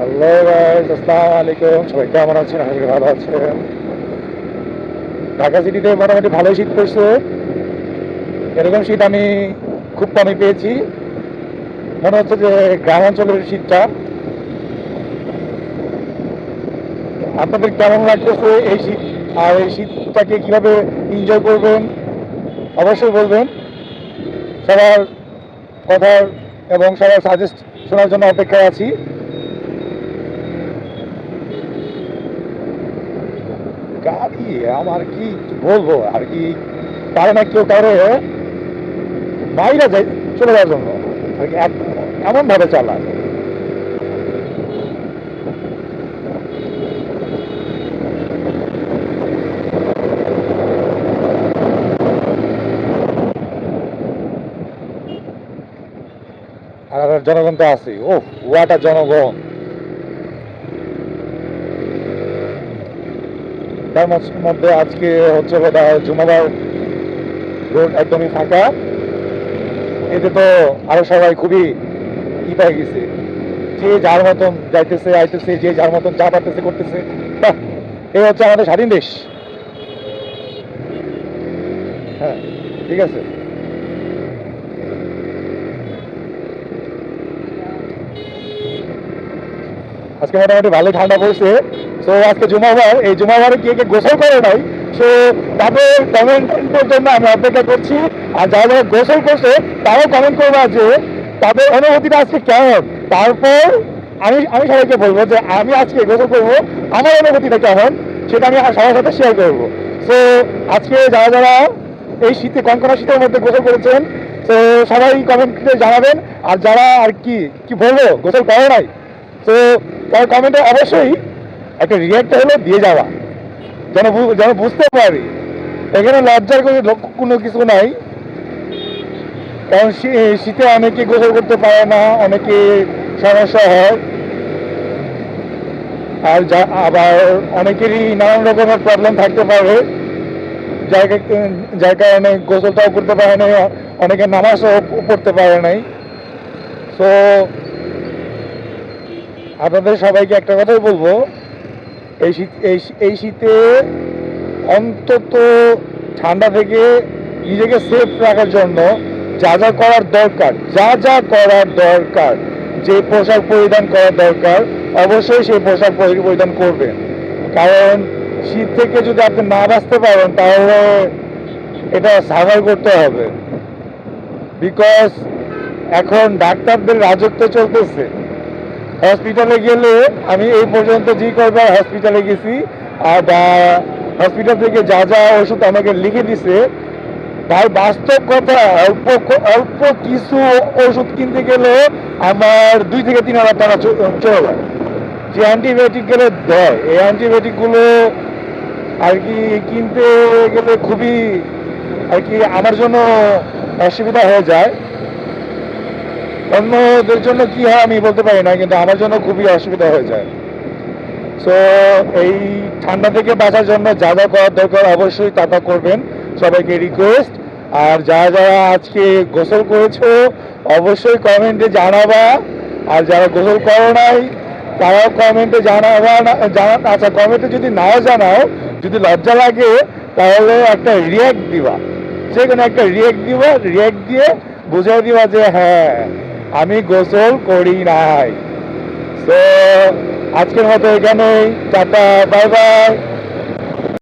Hello আসসালামু আলাইকুম। সবাই কেমন আছেন? আশা ভালো আছেন। ঢাকা সিটিতে মোটামুটি ভালোই শীত পড়ছে। এরকম শীত আমি খুব কমই পেয়েছি। মনে হচ্ছে যে গ্রাম অঞ্চলের শীতটা। আপনাদের কেমন লাগতেছে এই শীত? আর এই শীতটাকে কীভাবে এনজয় করবেন? অবশ্যই বলবেন। সবার কথার এবং সবার সাজেস্ট শোনার জন্য অপেক্ষায় আছি। গাড়ি আমার কি বলব? আর কি পারে না কেউ কারও বাইরে যাই, চলে যাওয়ার জন্য। আর কি এমন ভাবে চালায়। জনগণ তো আছে ও ওয়াটা জনগণ। তার মধ্যে আজকে হচ্ছে জুমাবার রোড একদমই ফাঁকা। এতে তো আরও সবাই খুবই ই পেয়ে গেছে। যে যার মতন যাইতেছে, আইতেছে, যে যার মতন যা পারতেছে করতেছে। এই হচ্ছে আমাদের স্বাধীন দেশ। হ্যাঁ ঠিক আছে। আজকে মোটামুটি ভালো ঠান্ডা পড়ছে। তো আজকে জুমাবার, এই জুমাবারে কে কে গোসল করে নাই সো তাদের কমেন্টের জন্য আমি অপেক্ষা করছি। আর যারা যারা গোসল করছে, তারাও কমেন্ট করবে যে তাদের অনুভূতিটা আজকে কেমন? তারপর আমি আমি সবাইকে বলব যে আমি আজকে গোসল করব, আমার অনুভূতিটা কেমন? সেটা আমি সবার সাথে শেয়ার করব। তো আজকে যারা যারা এই শীতে কনকনা শীতের মধ্যে গোসল করেছেন তো সবাই কমেন্টে জানাবেন। আর যারা আর কি কি বলব, গোসল করে নাই তো তার কমেন্টে অবশ্যই একটা হলো দিয়ে যাওয়া। যেন যেন বুঝতে পারি। এখানে লজ্জার কোনো কোনো কিছু নাই। কারণ শীতে অনেকে গোসল করতে পারে না, অনেকে সমস্যা হয়। আর যা, আবার অনেকেরই নানান রকমের প্রবলেম থাকতে পারে। যার কারণে গোসলটাও করতে পারে না অনেকে নামাজও পড়তে পারে নাই। তো আপনাদের সবাইকে একটা কথাই বলব। এই শীত এই শীতে অন্তত ঠান্ডা থেকে নিজেকে সেফ রাখার জন্য যা যা করার দরকার, যা যা করার দরকার, যে পোশাক পরিধান করার দরকার, অবশ্যই সেই পোশাক পরি- পরিধান করবেন। কারণ শীত থেকে যদি আপনি না বাঁচতে পারেন, তাহলে এটা সার্ভাইভ করতে হবে। বিকজ এখন ডাক্তারদের রাজত্ব চলতেছে। হসপিটালে গেলে আমি এই পর্যন্ত জি কয়বার হসপিটালে গেছি আর হসপিটাল থেকে যা যা ওষুধ আমাকে লিখে দিছে ভাই বাস্তব কথা অল্প অল্প কিছু ওষুধ কিনতে গেলে আমার দুই থেকে তিন হাজার টাকা চলে যায়। যে অ্যান্টিবায়োটিক গেলে দেয়, এই অ্যান্টিবায়োটিকগুলো আর কি কিনতে গেলে খুবই আর কি আমার জন্য অসুবিধা হয়ে যায়। অন্যদের জন্য কি হয় আমি বলতে পারি না, কিন্তু আমার জন্য খুবই অসুবিধা হয়ে যায়। সো এই ঠান্ডা থেকে বাঁচার জন্য যা যা করার দরকার অবশ্যই তা তা করবেন। সবাইকে রিকোয়েস্ট আর যারা যারা আজকে গোসল করেছ, অবশ্যই কমেন্টে জানাবা। আর যারা গোসল করো নাই, তারাও কমেন্টে জানাবা না জানা আচ্ছা কমেন্টে যদি নাও জানাও, যদি লজ্জা লাগে, তাহলে একটা রিয়াক্ট দিবা। যে কোনো একটা রিয়াক্ট দিবা রিয়াক্ট দিয়ে বুঝিয়ে দিবা যে হ্যাঁ আমি গোসল করি নাই। তো আজকের মতো এখানেই টাটা বাই বাই।